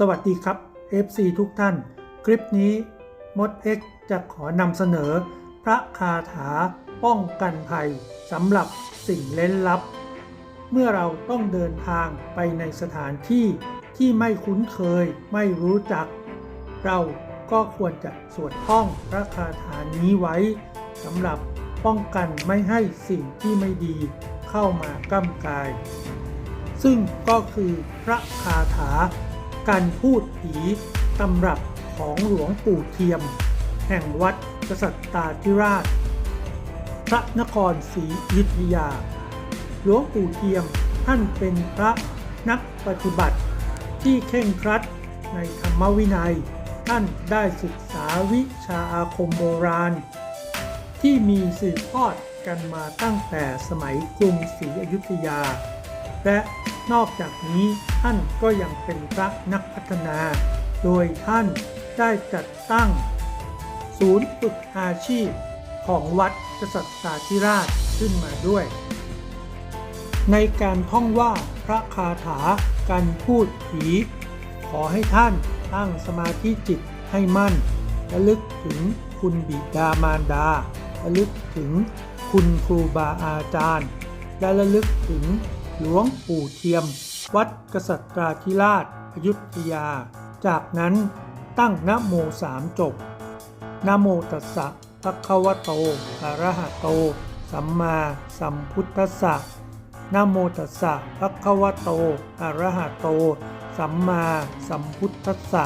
สวัสดีครับ FC ทุกท่าน คลิปนี้มด X จะขอนำเสนอ พระคาถาป้องกันภัยสำหรับสิ่งเล้นลับ เมื่อเราต้องเดินทางไปในสถานที่ที่ไม่คุ้นเคยไม่รู้จัก เราก็ควรจะสวดท่องพระคาถานี้ไว้สำหรับป้องกันไม่ให้สิ่งที่ไม่ดีเข้ามาก้ำกาย ซึ่งก็คือพระคาถา การพูดผีตำรับของหลวงปู่เทียม แห่งวัดกษัตริย์ตาธิราช พระนครศรีอยุธยา หลวงปู่เทียมท่านเป็นพระนักปฏิบัติที่เข่งครัดในธรรมวินัย ท่านได้ศึกษาวิชาอาคมโบราณ ที่มีสืบทอดกันมาตั้งแต่สมัยกรุงศรีอยุธยา และ นอกจากนี้ท่านก็ยังเป็นพระนักพัฒนา โดยท่านได้จัดตั้ง ศูนย์ฝึกอาชีพของวัดกษัตริย์สาธิราชขึ้นมาด้วย ในการท่องว่าพระคาถาการพูดผี ขอให้ท่านตั้งสมาธิจิตให้มั่นระลึกถึงคุณบิดามารดาระลึกถึงคุณครูบาอาจารย์และระลึกถึง หลวงปู่เทียม วัดกษัตราธิราชอยุธยา จากนั้นตั้งนะโมสามจบนะโมตัสสะภะคะวะโตอะระหะโต สัมมาสัมพุทธัสสะนะโมตัสสะภะคะวะโตอะระหะโต สัมมาสัมพุทธัสสะ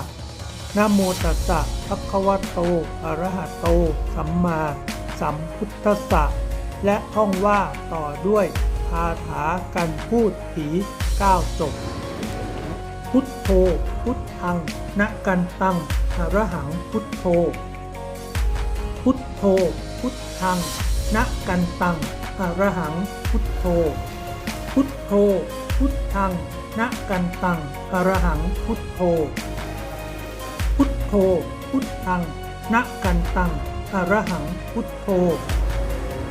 นะโมตัสสะภะคะวะโตอะระหะโต สัมมาสัมพุทธัสสะและท่องว่าต่อด้วย คาถากันพูดผีก้าวจบ พุทโธ พุทธังนะกันตังอระหังพุทโธพุทโธพุทธังนะกันตังอระหังพุทโธพุทโธพุทธังนะกันตังอระหังพุทโธ พุทโธ พุทธังนะกันตังอรหังพุทโธ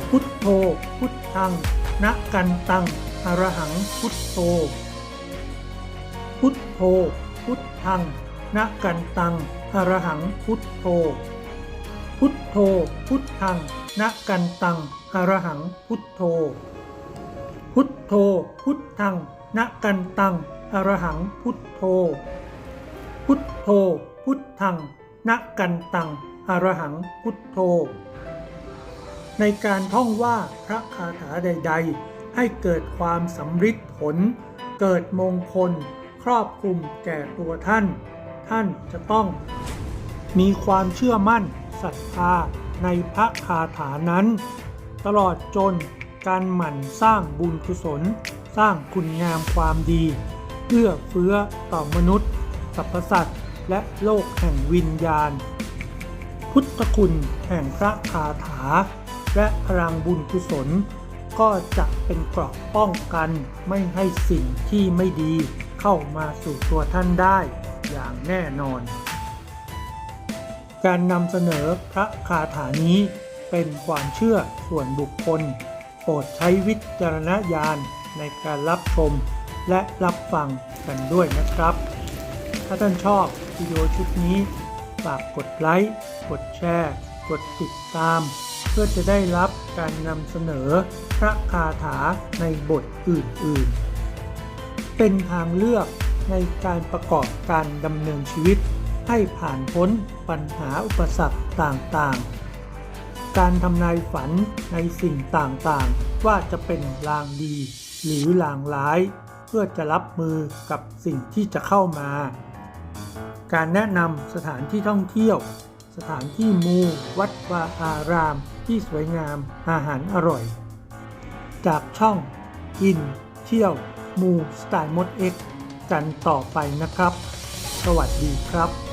พุทโธ พุทธัง นะกันตังอะระหังพุทโธ พุทโธ พุทธังนะกันตังอะระหังพุทโธ พุทโธ พุทธังนะกันตังอะระหังพุทโธ พุทโธ พุทธังนะกันตังอะระหังพุทโธ พุทโธ พุทธังนะกันตังอะระหังพุทโธ ในการท่องว่าพระคาถาใด ๆ ให้เกิดความสำฤทธิ์ผล เกิดมงคล ครอบคลุมแก่ตัวท่าน ท่านจะต้อง มีความเชื่อมั่นศรัทธาในพระคาถานั้น ตลอดจนการหมั่นสร้างบุญกุศล สร้างคุณงามความดีเพื่อเฟื้อต่อมนุษย์สรรพสัตว์และโลกแห่งวิญญาณ พุทธคุณแห่งพระคาถา และพลังบุญกุศล ก็จะเป็นเกราะป้องกันไม่ให้สิ่งที่ไม่ดีเข้ามาสู่ตัวท่านได้อย่างแน่นอน การนำเสนอพระคาถานี้เป็นความเชื่อส่วนบุคคล โปรดใช้วิจารณญาณในการรับชมและรับฟังกันด้วยนะครับ ถ้าท่านชอบวิดีโอชุดนี้ ฝากกดไลค์ กดแชร์ กดติดตาม เพื่อจะได้รับการนำเสนอพระคาถาในบทอื่นๆ เป็นทางเลือกในการประกอบการดำเนินชีวิตให้ผ่านพ้นปัญหาอุปสรรคต่างๆ การทำนายฝันในสิ่งต่างๆ ว่าจะเป็นลางดีหรือลางร้าย เพื่อจะรับมือกับสิ่งที่จะเข้ามา การแนะนำสถานที่ท่องเที่ยว สถานที่มู วัดวาอาราม ที่สวยงาม อาหารอร่อย จากช่องกิน เที่ยว มูสไตล์มดเอ็กกันต่อไปนะครับ สวัสดีครับ